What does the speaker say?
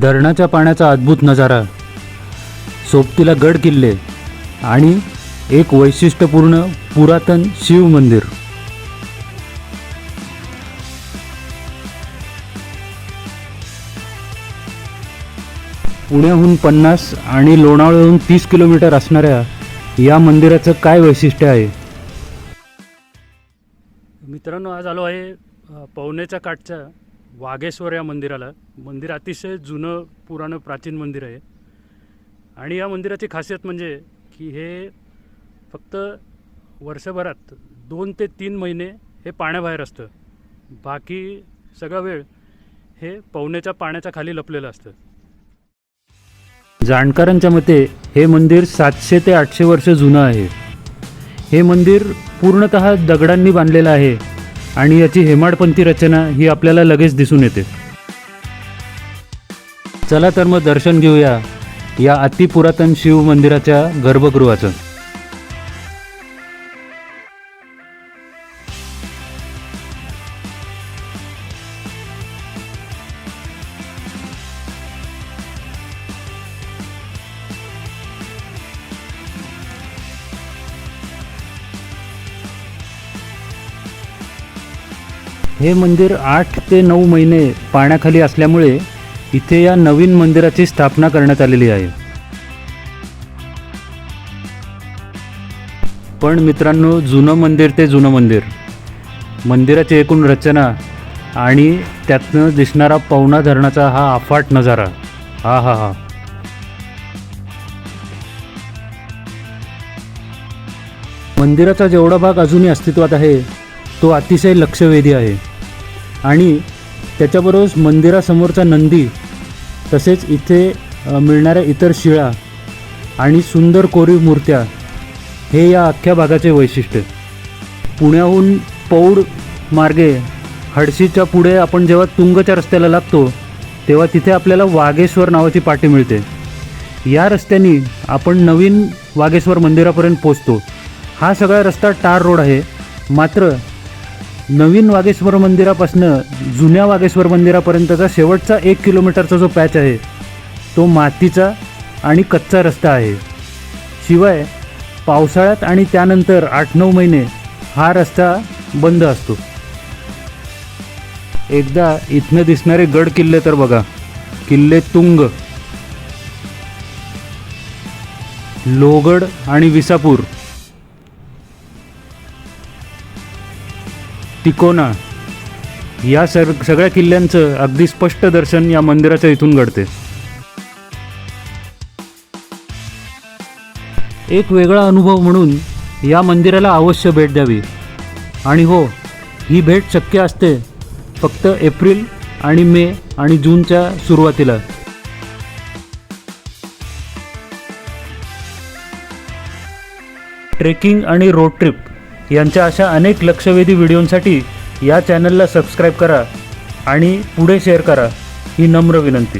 धरणाच्या पाण्याचा अद्भुत नजारा सोबतीला गड किल्ले आणि एक वैशिष्ट्यपूर्ण पुरातन शिव मंदिर. पुण्याहून पन्नास आणि लोणावळ्याहून तीस किलोमीटर असणाऱ्या या मंदिराचं काय वैशिष्ट्य आहे? मित्रांनो आज आलो आहे पवनेच्या काठच्या वाघेश्वर या मंदिराला. मंदिर अतिशय जुनं पुराणं प्राचीन मंदिर आहे. आणि या मंदिराची खासियत म्हणजे की हे फक्त वर्षभरात दोन ते तीन महिने हे पाण्याबाहेर असतं. बाकी सगळा वेळ हे पवनेच्या पाण्याच्या खाली लपलेलं असतं. जाणकारांच्या मते हे मंदिर सातशे ते आठशे वर्ष जुनं आहे. हे मंदिर पूर्णत दगडांनी बांधलेलं आहे. आणि याची हेमाडपंथी रचना ही आपल्याला लगेच दिसून येते. चला तर मग दर्शन घेऊया या अतिपुरातन शिव मंदिराच्या गर्भगृहाचं. हे मंदिर आठ ते नऊ महिने पाण्याखाली असल्यामुळे इथे या नवीन मंदिराची स्थापना करण्यात आलेली आहे. पण मित्रांनो जुनं मंदिर ते जुनं मंदिर. मंदिराची एकूण रचना आणि त्यातनं दिसणारा पवना धरणाचा हा अफाट नजारा. हा हा हा. मंदिराचा जेवढा भाग अजूनही अस्तित्वात आहे तो अतिशय लक्षवेधी आहे. आणि त्याच्याबरोबर मंदिरासमोरचा नंदी तसेच इथे मिळणाऱ्या इतर शिळा आणि सुंदर कोरीव मूर्त्या हे या अख्ख्या भागाचे वैशिष्ट्य पुण्याहून पौड मार्गे हडशीच्या पुढे आपण जेव्हा तुंगच्या रस्त्याला लागतो तेव्हा तिथे आपल्याला वागेश्वर नावाची पाटी मिळते. या रस्त्याने आपण नवीन वागेश्वर मंदिरापर्यंत पोचतो. हा सगळा रस्ता टार रोड आहे. मात्र नवीन वागेश्वर मंदिरापासनं जुन्या वागेश्वर मंदिरापर्यंतचा शेवटचा एक किलोमीटरचा जो पॅच आहे तो मातीचा आणि कच्चा रस्ता आहे. शिवाय पावसाळ्यात आणि त्यानंतर आठ नऊ महिने हा रस्ता बंद असतो. एकदा इथनं दिसणारे गड किल्ले तर बघा. किल्ले तुंग. लोगड आणि विसापूर. तिकोना. या सर सगळ्या किल्ल्यांचं अगदी स्पष्ट दर्शन या मंदिराच्या इथून घडते. एक वेगळा अनुभव म्हणून या मंदिराला अवश्य भेट द्यावी. आणि हो ही भेट शक्य असते फक्त एप्रिल आणि मे आणि जूनच्या सुरुवातीला. ट्रेकिंग आणि रोड ट्रिप. यांच्या अशा अनेक लक्षवेधी व्हिडिओंसाठी या चॅनलला सबस्क्राईब करा आणि पुढे शेअर करा ही नम्र विनंती.